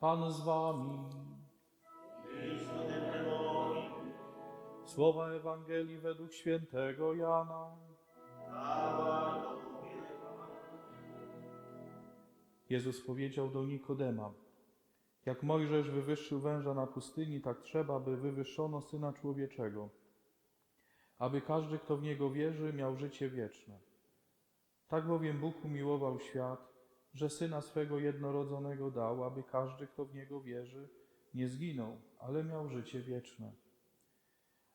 Pan z wami. Słowa Ewangelii według świętego Jana. Jezus powiedział do Nikodema: Jak Mojżesz wywyższył węża na pustyni, tak trzeba, by wywyższono syna człowieczego, aby każdy, kto w niego wierzy, miał życie wieczne. Tak bowiem Bóg umiłował świat, że syna swego jednorodzonego dał, aby każdy, kto w niego wierzy, nie zginął, ale miał życie wieczne.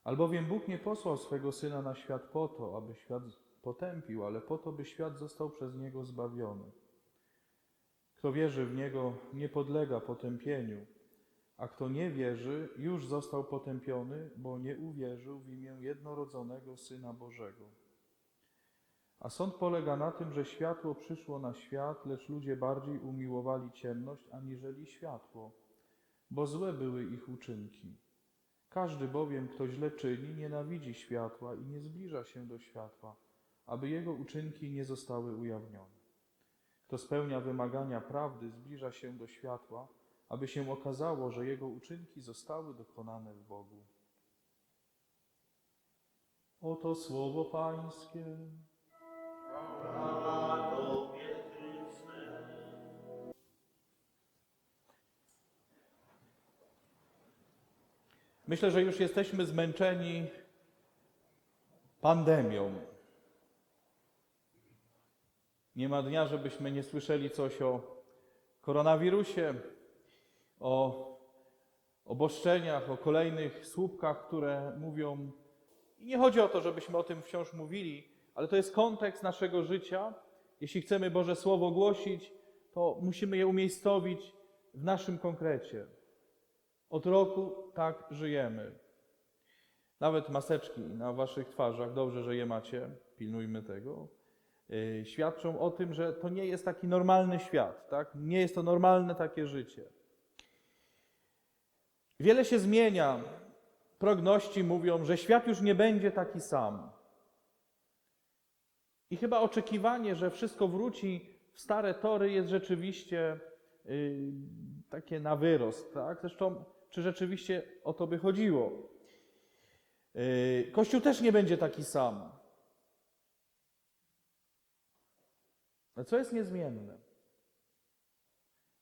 Albowiem Bóg nie posłał swego syna na świat po to, aby świat potępił, ale po to, by świat został przez niego zbawiony. Kto wierzy w niego, nie podlega potępieniu, a kto nie wierzy, już został potępiony, bo nie uwierzył w imię jednorodzonego syna Bożego. A sąd polega na tym, że światło przyszło na świat, lecz ludzie bardziej umiłowali ciemność aniżeli światło, bo złe były ich uczynki. Każdy bowiem, kto źle czyni, nienawidzi światła i nie zbliża się do światła, aby jego uczynki nie zostały ujawnione. Kto spełnia wymagania prawdy, zbliża się do światła, aby się okazało, że jego uczynki zostały dokonane w Bogu. Oto słowo Pańskie. Myślę, że już jesteśmy zmęczeni pandemią. Nie ma dnia, żebyśmy nie słyszeli coś o koronawirusie, o oboszczeniach, o kolejnych słupkach, które mówią. I nie chodzi o to, żebyśmy o tym wciąż mówili, ale to jest kontekst naszego życia. Jeśli chcemy Boże Słowo głosić, to musimy je umiejscowić w naszym konkrecie. Od roku tak żyjemy. Nawet maseczki na waszych twarzach, dobrze, że je macie, pilnujmy tego, świadczą o tym, że to nie jest taki normalny świat, tak? Nie jest to normalne takie życie. Wiele się zmienia. Progności mówią, że świat już nie będzie taki sam. I chyba oczekiwanie, że wszystko wróci w stare tory jest rzeczywiście yy, takie na wyrost, tak? Zresztą czy rzeczywiście o to by chodziło. Yy, Kościół też nie będzie taki sam. Ale co jest niezmienne?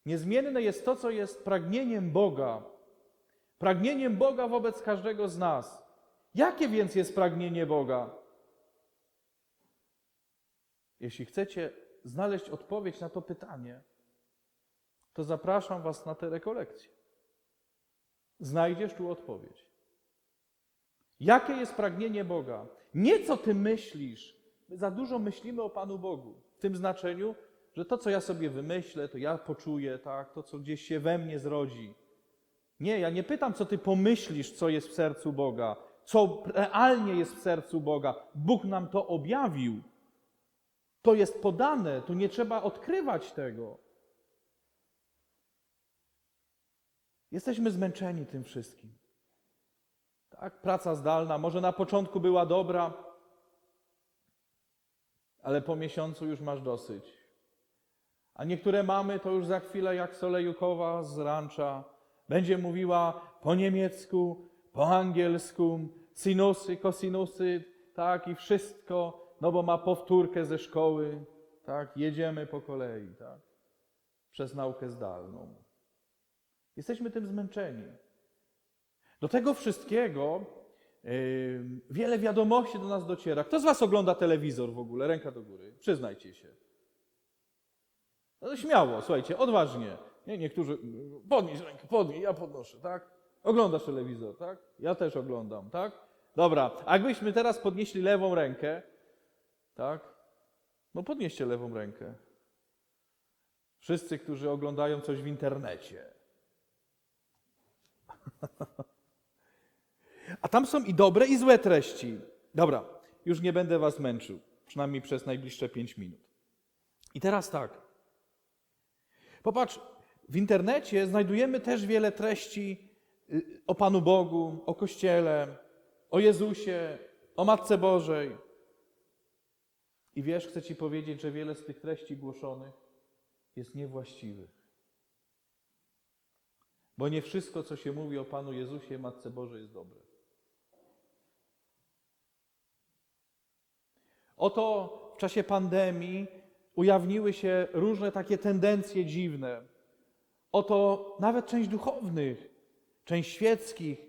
Niezmienne jest to, co jest pragnieniem Boga. Pragnieniem Boga wobec każdego z nas. Jakie więc jest pragnienie Boga? Jeśli chcecie znaleźć odpowiedź na to pytanie, to zapraszam Was na tę rekolekcję. Znajdziesz tu odpowiedź. Jakie jest pragnienie Boga? Nie co ty myślisz. My za dużo myślimy o Panu Bogu. W tym znaczeniu, że to, co ja sobie wymyślę, to ja poczuję, tak, to, co gdzieś się we mnie zrodzi. Nie, ja nie pytam, co ty pomyślisz, co jest w sercu Boga, co realnie jest w sercu Boga. Bóg nam to objawił. To jest podane, tu nie trzeba odkrywać tego. Jesteśmy zmęczeni tym wszystkim. Tak, praca zdalna może na początku była dobra, ale po miesiącu już masz dosyć. A niektóre mamy to już za chwilę jak Solejukowa z rancza będzie mówiła po niemiecku, po angielsku, sinusy, kosinusy, tak i wszystko, no bo ma powtórkę ze szkoły, tak, jedziemy po kolei, tak, przez naukę zdalną. Jesteśmy tym zmęczeni. Do tego wszystkiego wiele wiadomości do nas dociera. Kto z Was ogląda telewizor w ogóle? Ręka do góry. Przyznajcie się. No śmiało, słuchajcie, odważnie. Nie, niektórzy. Podnieś rękę, podnieś, ja podnoszę, tak? Oglądasz telewizor, tak? Ja też oglądam, tak? Dobra, a jakbyśmy teraz podnieśli lewą rękę, tak? No podnieście lewą rękę. Wszyscy, którzy oglądają coś w internecie. A tam są i dobre, i złe treści. Dobra, już nie będę was męczył, przynajmniej przez najbliższe pięć minut. I teraz tak. Popatrz, w internecie znajdujemy też wiele treści y, o Panu Bogu, o Kościele, o Jezusie, o Matce Bożej. I wiesz, chcę Ci powiedzieć, że wiele z tych treści głoszonych jest niewłaściwych. Bo nie wszystko, co się mówi o Panu Jezusie Matce Bożej jest dobre. Oto w czasie pandemii ujawniły się różne takie tendencje dziwne. Oto nawet część duchownych, część świeckich,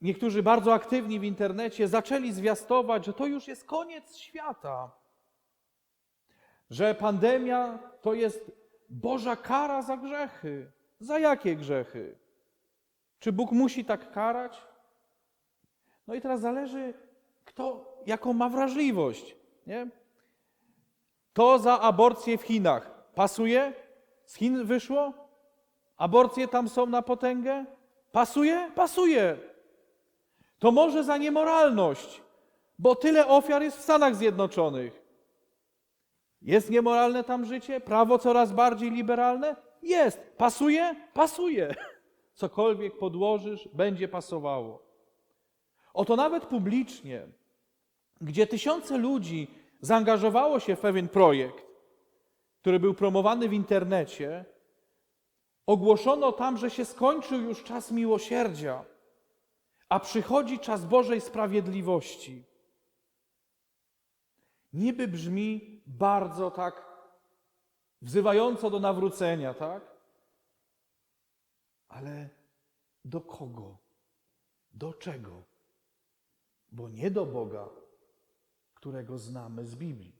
niektórzy bardzo aktywni w internecie zaczęli zwiastować, że to już jest koniec świata. Że pandemia to jest Boża kara za grzechy. Za jakie grzechy? Czy Bóg musi tak karać? No i teraz zależy, kto jaką ma wrażliwość. Nie? To za aborcję w Chinach pasuje? Z Chin wyszło? Aborcje tam są na potęgę? Pasuje? Pasuje. To może za niemoralność, bo tyle ofiar jest w Stanach Zjednoczonych. Jest niemoralne tam życie? Prawo coraz bardziej liberalne? Jest. Pasuje? Pasuje. Cokolwiek podłożysz, będzie pasowało. Oto nawet publicznie, gdzie tysiące ludzi zaangażowało się w pewien projekt, który był promowany w internecie, ogłoszono tam, że się skończył już czas miłosierdzia, a przychodzi czas Bożej sprawiedliwości. Niby brzmi bardzo tak wzywająco do nawrócenia, tak? Ale do kogo? Do czego? Bo nie do Boga, którego znamy z Biblii.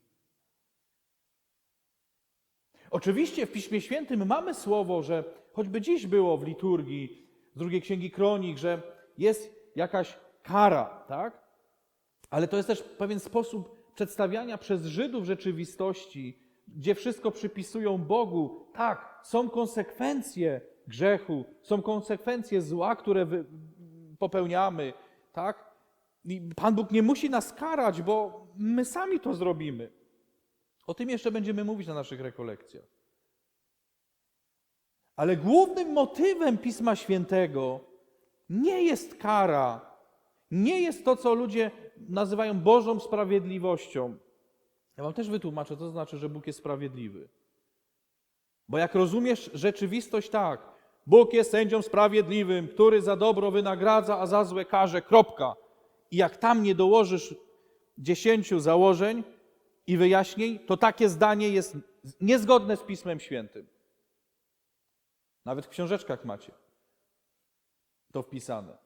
Oczywiście w Piśmie Świętym mamy słowo, że choćby dziś było w liturgii z drugiej księgi kronik, że jest jakaś kara, tak? Ale to jest też pewien sposób przedstawiania przez Żydów rzeczywistości, gdzie wszystko przypisują Bogu. Tak, są konsekwencje grzechu, są konsekwencje zła, które popełniamy, tak? I Pan Bóg nie musi nas karać, bo my sami to zrobimy. O tym jeszcze będziemy mówić na naszych rekolekcjach. Ale głównym motywem Pisma Świętego nie jest kara, nie jest to, co ludzie nazywają Bożą sprawiedliwością. Ja Wam też wytłumaczę, co to znaczy, że Bóg jest sprawiedliwy. Bo jak rozumiesz rzeczywistość tak, Bóg jest sędzią sprawiedliwym, który za dobro wynagradza, a za złe karze, kropka. I jak tam nie dołożysz dziesięciu założeń i wyjaśnień, to takie zdanie jest niezgodne z Pismem Świętym. Nawet w książeczkach macie to wpisane.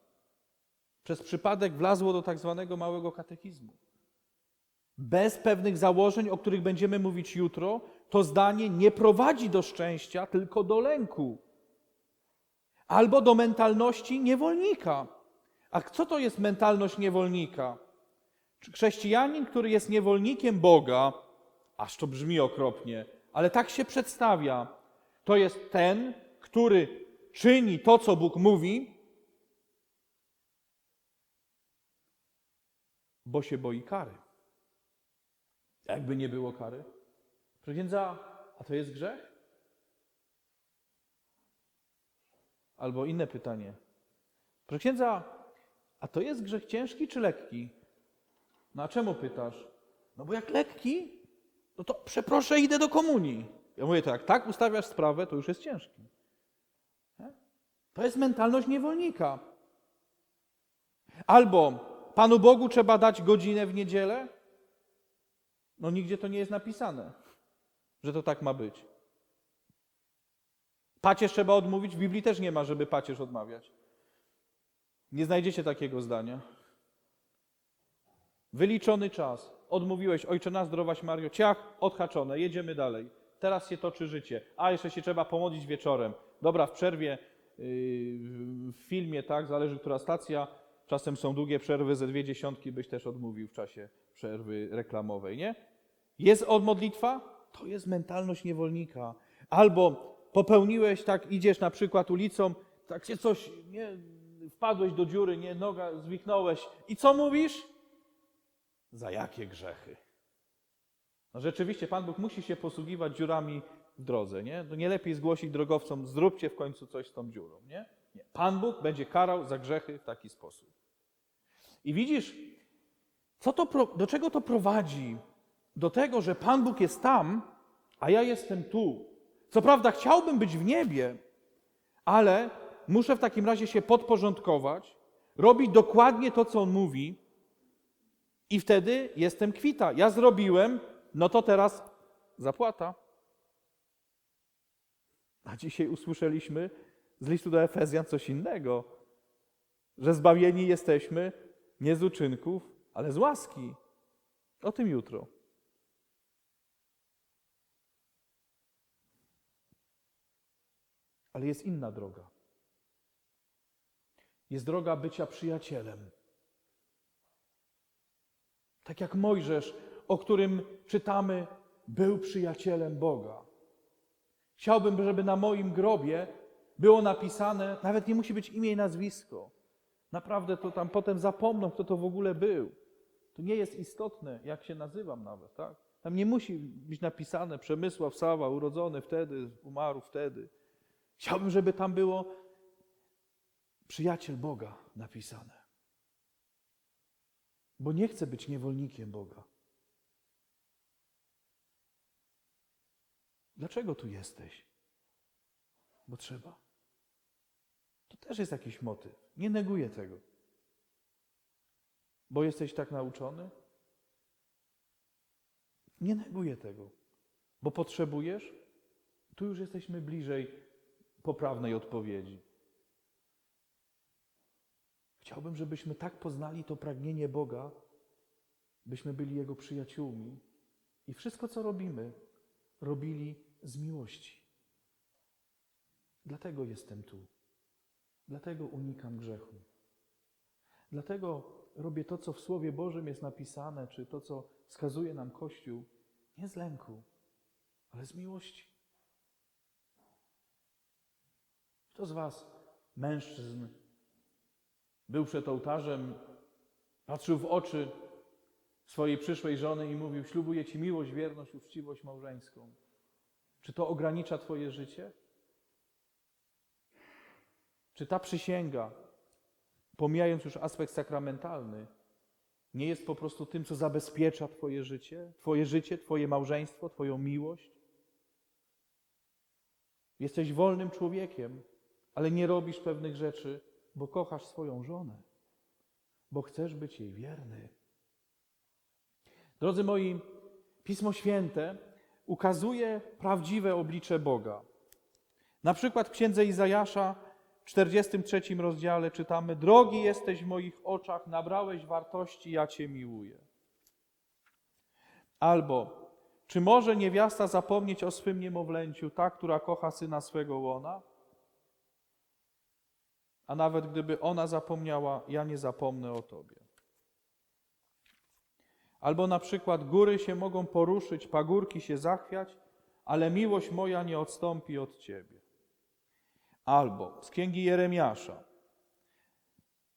Przez przypadek wlazło do tak zwanego małego katechizmu. Bez pewnych założeń, o których będziemy mówić jutro, to zdanie nie prowadzi do szczęścia, tylko do lęku. Albo do mentalności niewolnika. A co to jest mentalność niewolnika? Chrześcijanin, który jest niewolnikiem Boga, aż to brzmi okropnie, ale tak się przedstawia, to jest ten, który czyni to, co Bóg mówi, bo się boi kary. Jakby nie było kary. Proszę a to jest grzech? Albo inne pytanie. Proszę księdza, a to jest grzech ciężki czy lekki? No a czemu pytasz? No bo jak lekki, no to przeproszę, idę do komunii. Ja mówię tak, tak ustawiasz sprawę, to już jest ciężki. To jest mentalność niewolnika. Albo Panu Bogu trzeba dać godzinę w niedzielę? No nigdzie to nie jest napisane, że to tak ma być. Pacierz trzeba odmówić? W Biblii też nie ma, żeby pacierz odmawiać. Nie znajdziecie takiego zdania. Wyliczony czas. Odmówiłeś, ojcze nasz, zdrowaś Mario, ciach, odhaczone, jedziemy dalej. Teraz się toczy życie. A, jeszcze się trzeba pomodlić wieczorem. Dobra, w przerwie, yy, w filmie, tak, zależy która stacja, czasem są długie przerwy, ze dwie dziesiątki byś też odmówił w czasie przerwy reklamowej, nie? Jest od modlitwa? To jest mentalność niewolnika. Albo popełniłeś, tak, idziesz na przykład ulicą, tak się coś, nie, wpadłeś do dziury, nie, noga zwichnąłeś i co mówisz? Za jakie grzechy? No rzeczywiście, Pan Bóg musi się posługiwać dziurami w drodze, nie? To nie lepiej zgłosić drogowcom, zróbcie w końcu coś z tą dziurą, nie? Nie. Pan Bóg będzie karał za grzechy w taki sposób. I widzisz, co to, do czego to prowadzi? Do tego, że Pan Bóg jest tam, a ja jestem tu. Co prawda chciałbym być w niebie, ale muszę w takim razie się podporządkować, robić dokładnie to, co On mówi, i wtedy jestem kwita. Ja zrobiłem, no to teraz zapłata. A dzisiaj usłyszeliśmy z listu do Efezjan coś innego, że zbawieni jesteśmy nie z uczynków, ale z łaski. O tym jutro. Ale jest inna droga. Jest droga bycia przyjacielem. Tak jak Mojżesz, o którym czytamy, był przyjacielem Boga. Chciałbym, żeby na moim grobie było napisane, nawet nie musi być imię i nazwisko. Naprawdę to tam potem zapomną, kto to w ogóle był. To nie jest istotne, jak się nazywam nawet, tak? Tam nie musi być napisane Przemysław Sawa, urodzony wtedy, umarł wtedy. Chciałbym, żeby tam było przyjaciel Boga napisane. Bo nie chcę być niewolnikiem Boga. Dlaczego tu jesteś? Bo trzeba. To też jest jakiś motyw. Nie neguję tego. Bo jesteś tak nauczony? Nie neguję tego. Bo potrzebujesz? Tu już jesteśmy bliżej poprawnej odpowiedzi. Chciałbym, żebyśmy tak poznali to pragnienie Boga, byśmy byli Jego przyjaciółmi i wszystko, co robimy, robili z miłości. Dlatego jestem tu. Dlatego unikam grzechu. Dlatego robię to, co w Słowie Bożym jest napisane, czy to, co wskazuje nam Kościół, nie z lęku, ale z miłości. Kto z Was, mężczyzn, był przed ołtarzem, patrzył w oczy swojej przyszłej żony i mówił: Ślubuję Ci miłość, wierność, uczciwość małżeńską? Czy to ogranicza Twoje życie? Czy ta przysięga, pomijając już aspekt sakramentalny, nie jest po prostu tym, co zabezpiecza Twoje życie, Twoje życie, Twoje małżeństwo, Twoją miłość? Jesteś wolnym człowiekiem, ale nie robisz pewnych rzeczy, bo kochasz swoją żonę, bo chcesz być jej wierny. Drodzy moi, Pismo Święte ukazuje prawdziwe oblicze Boga. Na przykład w księdze Izajasza w 43 rozdziale czytamy: Drogi jesteś w moich oczach, nabrałeś wartości, ja Cię miłuję. Albo, czy może niewiasta zapomnieć o swym niemowlęciu, ta, która kocha syna swego łona? A nawet gdyby ona zapomniała, ja nie zapomnę o Tobie. Albo na przykład góry się mogą poruszyć, pagórki się zachwiać, ale miłość moja nie odstąpi od Ciebie. Albo z księgi Jeremiasza.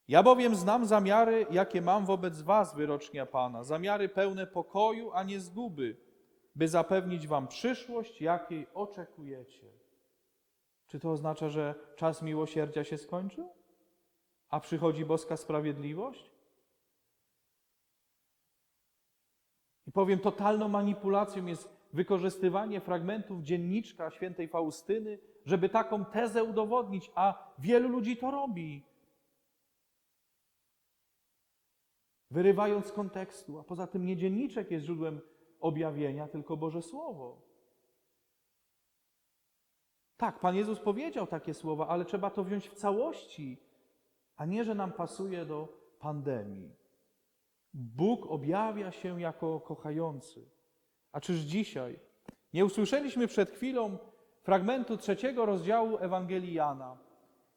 Ja bowiem znam zamiary, jakie mam wobec Was, wyrocznia Pana, zamiary pełne pokoju, a nie zguby, by zapewnić Wam przyszłość, jakiej oczekujecie. Czy to oznacza, że czas miłosierdzia się skończył? A przychodzi boska sprawiedliwość? I powiem, totalną manipulacją jest wykorzystywanie fragmentów dzienniczka świętej Faustyny, żeby taką tezę udowodnić, a wielu ludzi to robi. Wyrywając z kontekstu, a poza tym nie dzienniczek jest źródłem objawienia, tylko Boże Słowo. Tak, Pan Jezus powiedział takie słowa, ale trzeba to wziąć w całości, a nie, że nam pasuje do pandemii. Bóg objawia się jako kochający. A czyż dzisiaj nie usłyszeliśmy przed chwilą fragmentu trzeciego rozdziału Ewangelii Jana,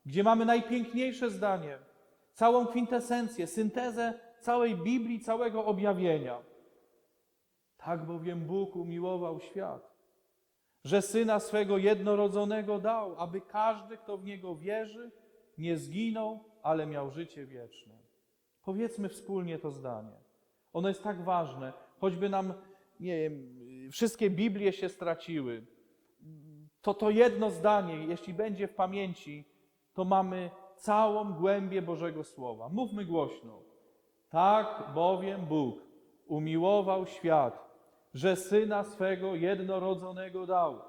gdzie mamy najpiękniejsze zdanie, całą kwintesencję, syntezę całej Biblii, całego objawienia. Tak bowiem Bóg umiłował świat, że syna swego jednorodzonego dał, aby każdy, kto w niego wierzy, nie zginął, ale miał życie wieczne. Powiedzmy wspólnie to zdanie. Ono jest tak ważne, choćby nam, nie wiem, wszystkie Biblie się straciły. To to jedno zdanie, jeśli będzie w pamięci, to mamy całą głębię Bożego Słowa. Mówmy głośno. Tak bowiem Bóg umiłował świat, że Syna swego jednorodzonego dał,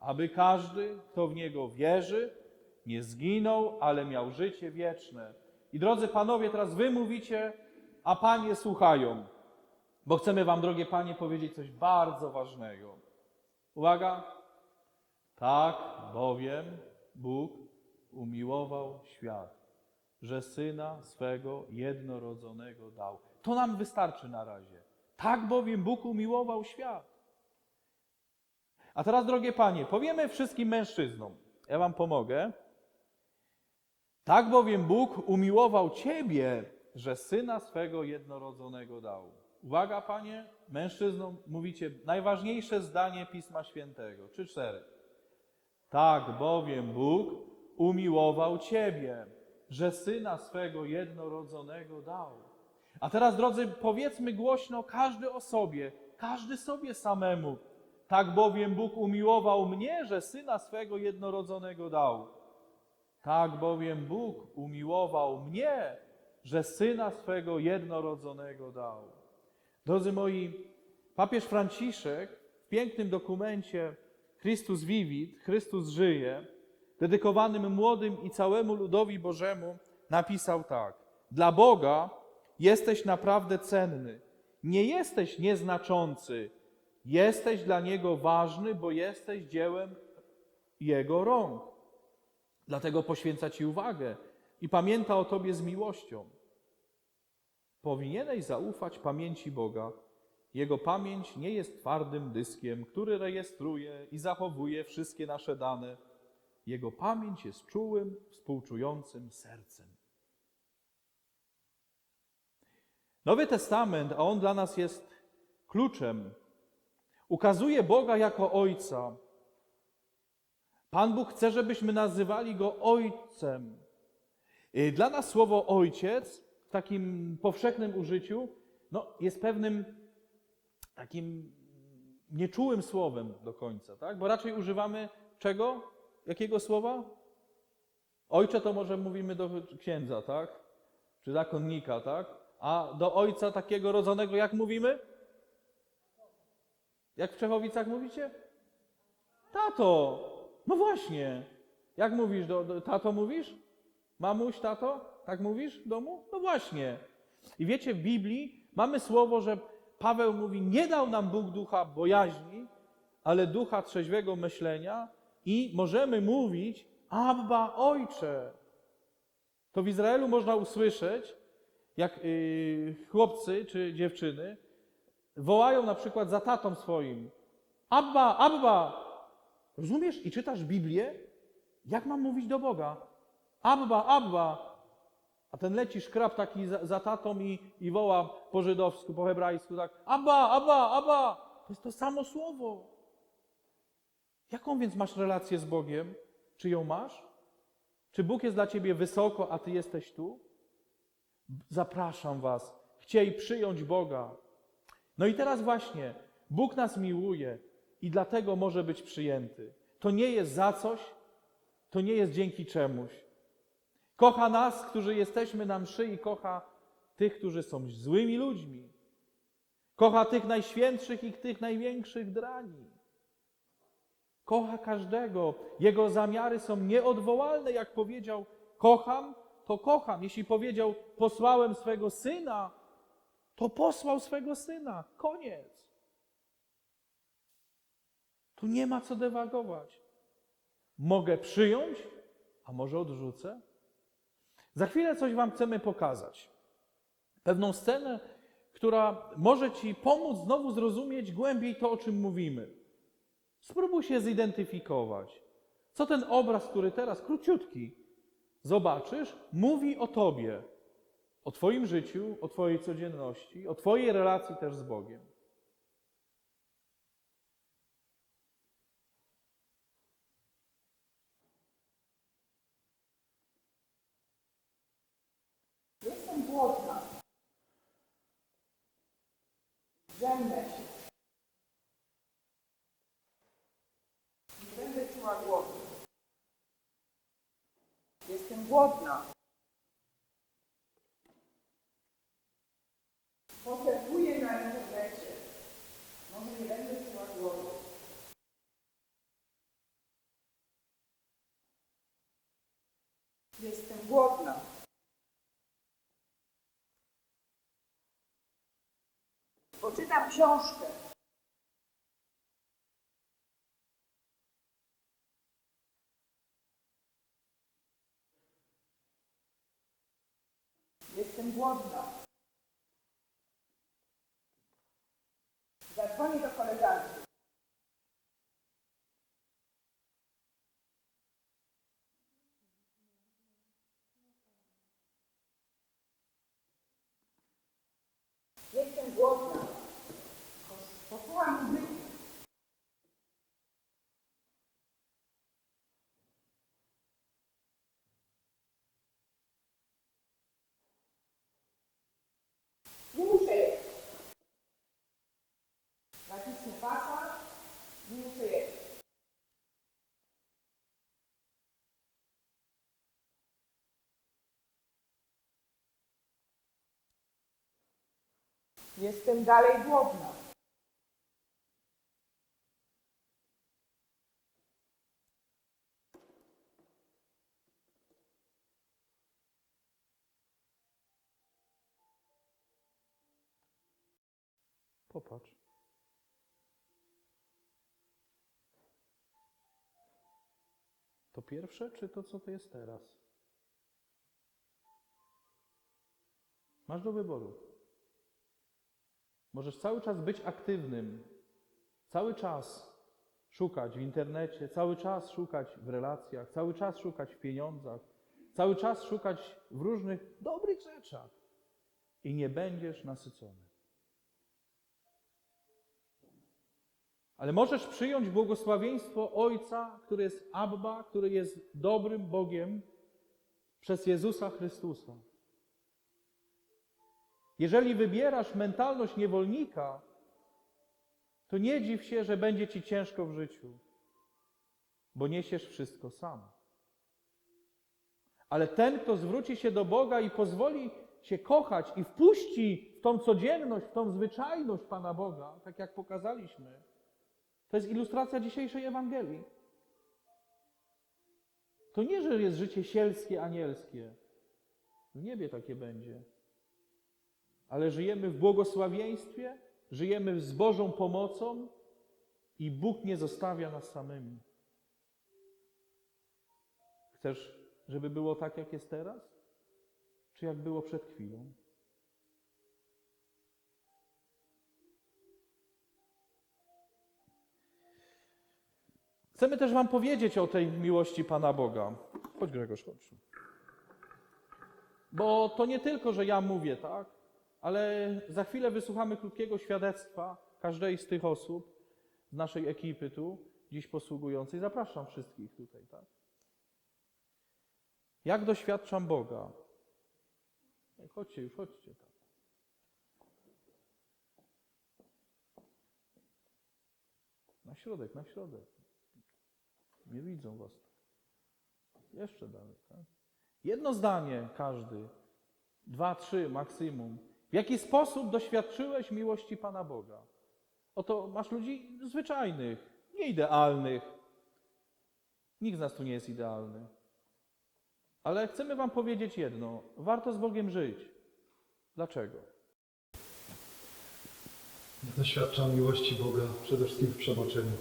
aby każdy, kto w Niego wierzy, nie zginął, ale miał życie wieczne. I drodzy panowie, teraz wy mówicie, a panie słuchają, bo chcemy wam, drogie panie, powiedzieć coś bardzo ważnego. Uwaga. Tak bowiem Bóg umiłował świat, że Syna swego jednorodzonego dał. To nam wystarczy na razie. Tak bowiem Bóg umiłował świat. A teraz, drogie panie, powiemy wszystkim mężczyznom. Ja wam pomogę. Tak bowiem Bóg umiłował ciebie, że syna swego jednorodzonego dał. Uwaga, panie, mężczyznom mówicie najważniejsze zdanie Pisma Świętego. Trzy, cztery. Tak bowiem Bóg umiłował ciebie, że syna swego jednorodzonego dał. A teraz, drodzy, powiedzmy głośno każdy o sobie, każdy sobie samemu. Tak bowiem Bóg umiłował mnie, że syna swego jednorodzonego dał. Tak bowiem Bóg umiłował mnie, że syna swego jednorodzonego dał. Drodzy moi, papież Franciszek w pięknym dokumencie Chrystus Vivit, Chrystus żyje, dedykowanym młodym i całemu ludowi Bożemu, napisał tak: Dla Boga jesteś naprawdę cenny. Nie jesteś nieznaczący. Jesteś dla Niego ważny, bo jesteś dziełem Jego rąk. Dlatego poświęca Ci uwagę i pamięta o Tobie z miłością. Powinieneś zaufać pamięci Boga. Jego pamięć nie jest twardym dyskiem, który rejestruje i zachowuje wszystkie nasze dane. Jego pamięć jest czułym, współczującym sercem. Nowy Testament, a on dla nas jest kluczem, ukazuje Boga jako Ojca. Pan Bóg chce, żebyśmy nazywali Go Ojcem. Dla nas słowo Ojciec w takim powszechnym użyciu no, jest pewnym takim nieczułym słowem do końca, tak? bo raczej używamy czego? Jakiego słowa? Ojcze to może mówimy do księdza, tak? Czy zakonnika, tak? A do ojca takiego rodzonego jak mówimy? Jak w Czechowicach mówicie? Tato! No właśnie. Jak mówisz? Do, do, tato mówisz? Mamuś, tato? Tak mówisz w domu? No właśnie. I wiecie, w Biblii mamy słowo, że Paweł mówi, nie dał nam Bóg ducha bojaźni, ale ducha trzeźwego myślenia i możemy mówić, Abba, Ojcze. To w Izraelu można usłyszeć, jak yy, chłopcy czy dziewczyny wołają na przykład za tatą swoim, Abba, Abba, Rozumiesz? I czytasz Biblię, jak mam mówić do Boga? Abba, Abba. A ten leci szkrab taki za, za tatą i, i woła po żydowsku, po hebrajsku tak Abba, Abba, Abba. To jest to samo słowo. Jaką więc masz relację z Bogiem? Czy ją masz? Czy Bóg jest dla ciebie wysoko, a ty jesteś tu? Zapraszam was. Chciej przyjąć Boga. No i teraz właśnie, Bóg nas miłuje i dlatego może być przyjęty. To nie jest za coś, to nie jest dzięki czemuś. Kocha nas, którzy jesteśmy na mszy i kocha tych, którzy są złymi ludźmi. Kocha tych najświętszych i tych największych drani. Kocha każdego. Jego zamiary są nieodwołalne, jak powiedział: Kocham, to kocham. Jeśli powiedział: Posłałem swego syna, to posłał swego syna. Koniec. Tu nie ma co dewagować. Mogę przyjąć, a może odrzucę? Za chwilę coś Wam chcemy pokazać. Pewną scenę, która może Ci pomóc znowu zrozumieć głębiej to, o czym mówimy. Spróbuj się zidentyfikować. Co ten obraz, który teraz króciutki zobaczysz, mówi o Tobie, o Twoim życiu, o Twojej codzienności, o Twojej relacji też z Bogiem. Jestem głodna. Zębę się. Nie będę czuła głodu. Jestem głodna. Potrzebuję na internecie. Może nie będę czuła głodu. Jestem głodna. Poczytam książkę. Jestem głodna. Zadzwonię do koleżanki. Jestem głodna. Posłucham muzyki. Nie muszę jeść. Nacisnę pasa, nie muszę jeść. Jestem dalej głodna. Popatrz. To pierwsze, czy to, co to jest teraz? Masz do wyboru. Możesz cały czas być aktywnym, cały czas szukać w internecie, cały czas szukać w relacjach, cały czas szukać w pieniądzach, cały czas szukać w różnych dobrych rzeczach i nie będziesz nasycony. Ale możesz przyjąć błogosławieństwo Ojca, który jest Abba, który jest dobrym Bogiem przez Jezusa Chrystusa. Jeżeli wybierasz mentalność niewolnika, to nie dziw się, że będzie ci ciężko w życiu, bo niesiesz wszystko sam. Ale ten, kto zwróci się do Boga i pozwoli się kochać i wpuści w tą codzienność, w tą zwyczajność Pana Boga, tak jak pokazaliśmy, to jest ilustracja dzisiejszej Ewangelii. To nie, że jest życie sielskie, anielskie. W niebie takie będzie. Ale żyjemy w błogosławieństwie, żyjemy z Bożą pomocą i Bóg nie zostawia nas samymi. Chcesz, żeby było tak, jak jest teraz? Czy jak było przed chwilą? Chcemy też Wam powiedzieć o tej miłości Pana Boga. Chodź Grzegorz, chodź. Bo to nie tylko, że ja mówię, tak? Ale za chwilę wysłuchamy krótkiego świadectwa każdej z tych osób z naszej ekipy tu, dziś posługującej. Zapraszam wszystkich tutaj, tak? Jak doświadczam Boga? Chodźcie już, chodźcie. Tak. Na środek, na środek. Nie widzą was. Jeszcze dalej. Tak? Jedno zdanie każdy. Dwa, trzy maksimum. W jaki sposób doświadczyłeś miłości Pana Boga? Oto masz ludzi zwyczajnych, nieidealnych. Nikt z nas tu nie jest idealny. Ale chcemy Wam powiedzieć jedno. Warto z Bogiem żyć. Dlaczego? Doświadczam miłości Boga przede wszystkim w przebaczeniu.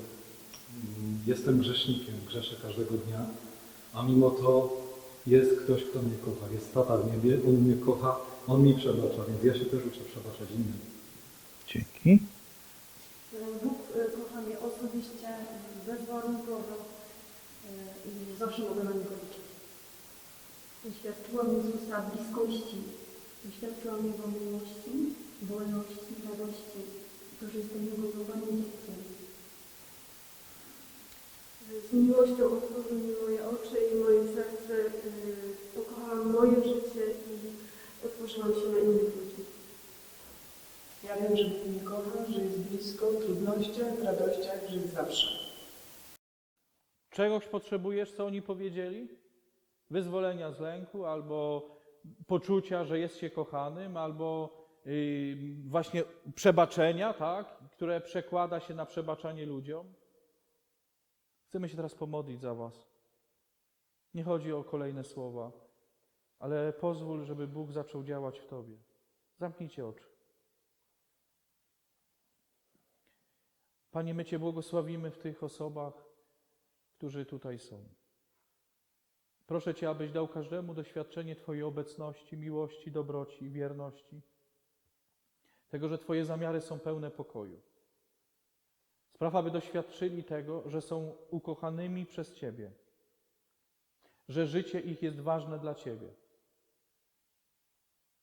Jestem grzesznikiem, grzeszę każdego dnia, a mimo to jest ktoś, kto mnie kocha. Jest tata w niebie, on mnie kocha, on mi przebacza, więc ja się też uczę przebaczać innym. Dzięki. Bóg e, kocha mnie osobiście, bezwarunkowo e, i zawsze mogę na Niego liczyć. Doświadczyłam Jezusa bliskości, doświadczyłam Jego miłości, wolności, radości, to, że jestem Jego ukochanym dzieckiem. Z miłością otworzył mi moje oczy i moje serce, e, pokochałam moje życie i otworzyłam się na innych ludzi. Ja wiem, że Bóg mnie kocha, że jest blisko w trudnościach, w radościach, że jest zawsze. Czegoś potrzebujesz, co oni powiedzieli? wyzwolenia z lęku, albo poczucia, że jest się kochanym, albo yy, właśnie przebaczenia, tak, które przekłada się na przebaczanie ludziom. Chcemy się teraz pomodlić za Was. Nie chodzi o kolejne słowa, ale pozwól, żeby Bóg zaczął działać w Tobie. Zamknijcie oczy. Panie, my Cię błogosławimy w tych osobach, którzy tutaj są. Proszę Cię, abyś dał każdemu doświadczenie Twojej obecności, miłości, dobroci i wierności. Tego, że Twoje zamiary są pełne pokoju. Spraw, aby doświadczyli tego, że są ukochanymi przez Ciebie, że życie ich jest ważne dla Ciebie.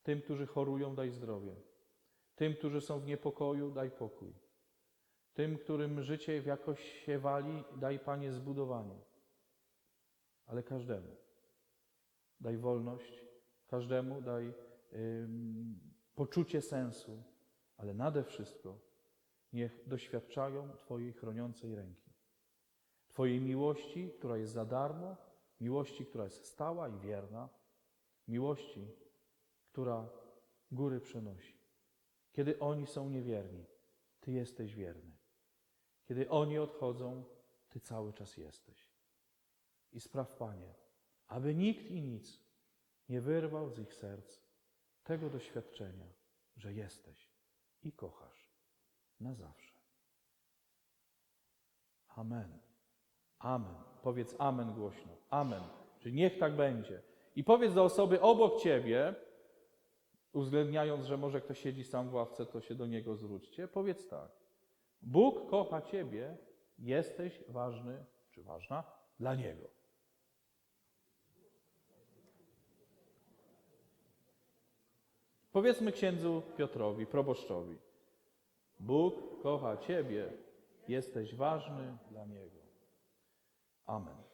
Tym, którzy chorują, daj zdrowie. Tym, którzy są w niepokoju, daj pokój. Tym, którym życie w jakoś się wali, daj Panie zbudowanie. Ale każdemu daj wolność, każdemu daj poczucie sensu, ale nade wszystko niech doświadczają Twojej chroniącej ręki. Twojej miłości, która jest za darmo, miłości, która jest stała i wierna, miłości, która góry przenosi. Kiedy oni są niewierni, Ty jesteś wierny. Kiedy oni odchodzą, Ty cały czas jesteś. I spraw, Panie, aby nikt i nic nie wyrwał z ich serc tego doświadczenia, że jesteś i kochasz na zawsze. Amen. Amen. Powiedz amen głośno. Amen. Czyli niech tak będzie. I powiedz do osoby obok ciebie, uwzględniając, że może ktoś siedzi sam w ławce, to się do niego zwróćcie. Powiedz tak. Bóg kocha ciebie, jesteś ważny czy ważna dla niego. Powiedzmy księdzu Piotrowi, proboszczowi. Bóg kocha ciebie, jesteś ważny dla niego. Amen.